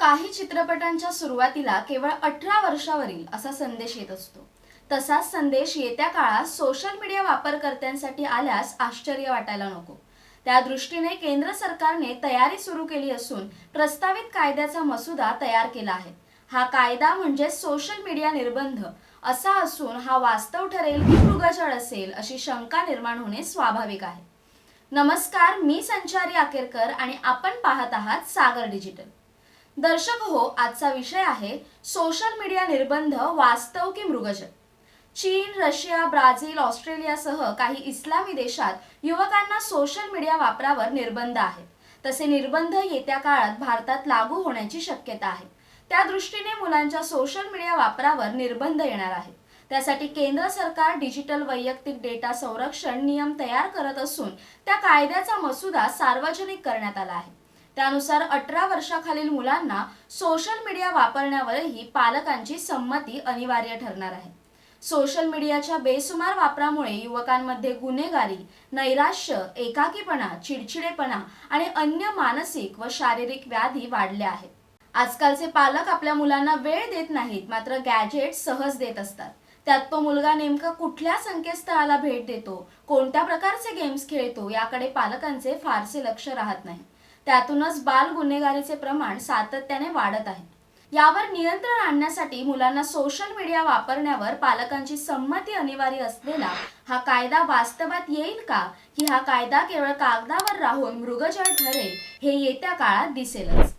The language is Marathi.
काही चित्रपटांच्या सुरुवातीला केवळ अठरा वर्षावरील असा संदेश येत असतो. तसाच संदेश येत्या काळात सोशल मीडिया वापरकर्त्यांसाठी आल्यास आश्चर्य वाटायला नको. त्या दृष्टीने केंद्र सरकारने तयारी सुरू केली असून प्रस्तावित कायद्याचा मसुदा तयार केला आहे. हा कायदा म्हणजे सोशल मीडिया निर्बंध. असा असून हा वास्तव ठरेल की मृगजळ असेल अशी शंका निर्माण होणे स्वाभाविक आहे. नमस्कार मी संचारी आकेरकर आणि आपण पाहत आहात सागर डिजिटल. दर्शक हो आजचा विषय आहे सोशल मीडिया निर्बंध वास्तव की मृगजळ चीन रशिया ब्राझील ऑस्ट्रेलियासह काही इस्लामी देशात युवकांना सोशल मीडिया वापरावर निर्बंध आहेत तसे निर्बंध येत्या काळात भारतात लागू होण्याची शक्यता आहे. त्या दृष्टीने मुलांच्या सोशल मीडिया वापरावर निर्बंध येणार आहेत त्यासाठी केंद्र सरकार डिजिटल वैयक्तिक डेटा संरक्षण नियम तयार करत असून त्या कायद्याचा मसुदा सार्वजनिक करण्यात आला आहे. त्यानुसार अठरा वर्षाखालील मुलांना सोशल मीडिया वापरण्यावरही पालकांची संमती अनिवार्य ठरणार आहे. सोशल मीडियाच्या बेसुमार वापरामुळे युवकांमध्ये गुन्हेगारी नैराश्य एकाकीपणा चिडचिडेपणा आणि अन्य मानसिक व शारीरिक व्याधी वाढल्या आहेत. आजकालचे पालक आपल्या मुलांना वेळ देत नाहीत मात्र गॅजेट सहज देत असतात. त्यात तो मुलगा नेमका कुठल्या संकेतस्थळाला भेट देतो कोणत्या प्रकारचे गेम्स खेळतो याकडे पालकांचे फारसे लक्ष राहत नाही. त्यातूनच बाल गुन्हेगारीचे प्रमाण सातत्याने वाढत आहे. यावर नियंत्रण आणण्यासाठी मुलांना सोशल मीडिया वापरण्यावर पालकांची संमती अनिवार्य असलेला हा कायदा वास्तवात येईल का? की हा कायदा केवळ कागदावर राहून मृगजळ ठरेल हे येत्या काळात दिसेलच.